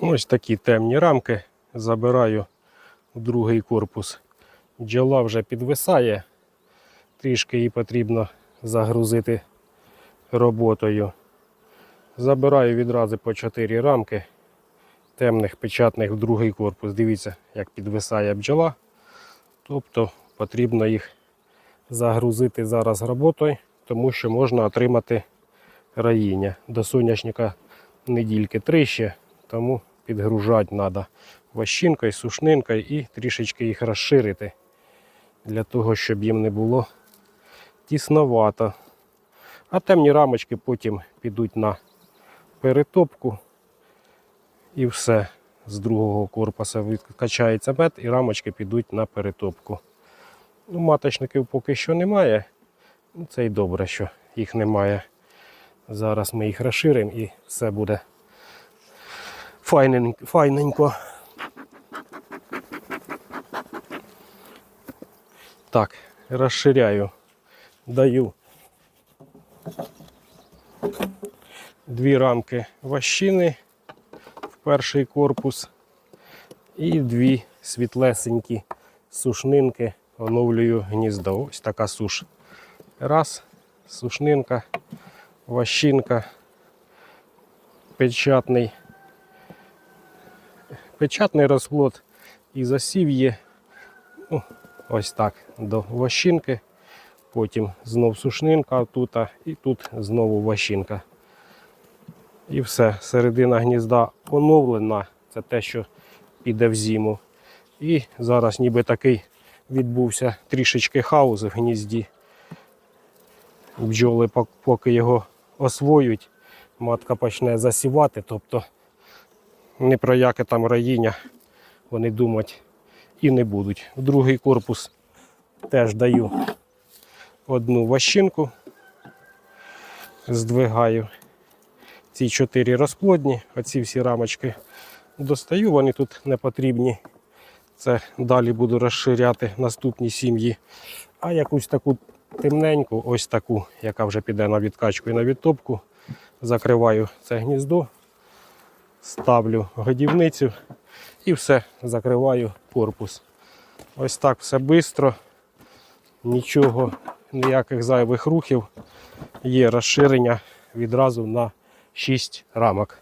Ось такі темні рамки. Забираю в другий корпус. Бджола вже підвисає. Трішки її потрібно загрузити роботою. Забираю відразу по 4 рамки темних печатних в другий корпус. Дивіться, як підвисає бджола. Тобто потрібно їх загрузити зараз роботою, тому що можна отримати раїння. До соняшника недільки три ще, тому підгружати треба вощинкою, сушнинкою і трішечки їх розширити для того, щоб їм не було тісновато. А темні рамочки потім підуть на перетопку і все. З другого корпуса відкачається мед і рамочки підуть на перетопку. Ну, маточників поки що немає. Ну, Це й добре, що їх немає. Зараз ми їх розширимо і все буде файненько. файненько. Так, розширяю, даю дві рамки ващини в перший корпус і дві світлесенькі сушнинки оновлюю гніздо. Ось така суш. Раз, сушнинка, ващинка, печатний. Печатний розплод і засів є. Ну, ось так до ващинки. Потім знов сушнинка тут, і тут знову ващинка. І все, середина гнізда оновлена. Це те, що піде в зиму. І зараз ніби такий відбувся трішечки хаос в гнізді. Бджоли поки його освоюють, матка почне засівати, тобто ні про яке там раїння вони думати і не будуть. Другий корпус теж даю одну ващинку, здвигаю ці чотири розплодні, оці всі рамочки достаю, вони тут не потрібні. Це далі буду розширяти наступні сім'ї. А якусь таку темненьку, ось таку, яка вже піде на відкачку і на відтопку, закриваю це гніздо, ставлю годівницю і все, закриваю корпус. Ось так все швидко, нічого, ніяких зайвих рухів. Є розширення відразу на 6 рамок.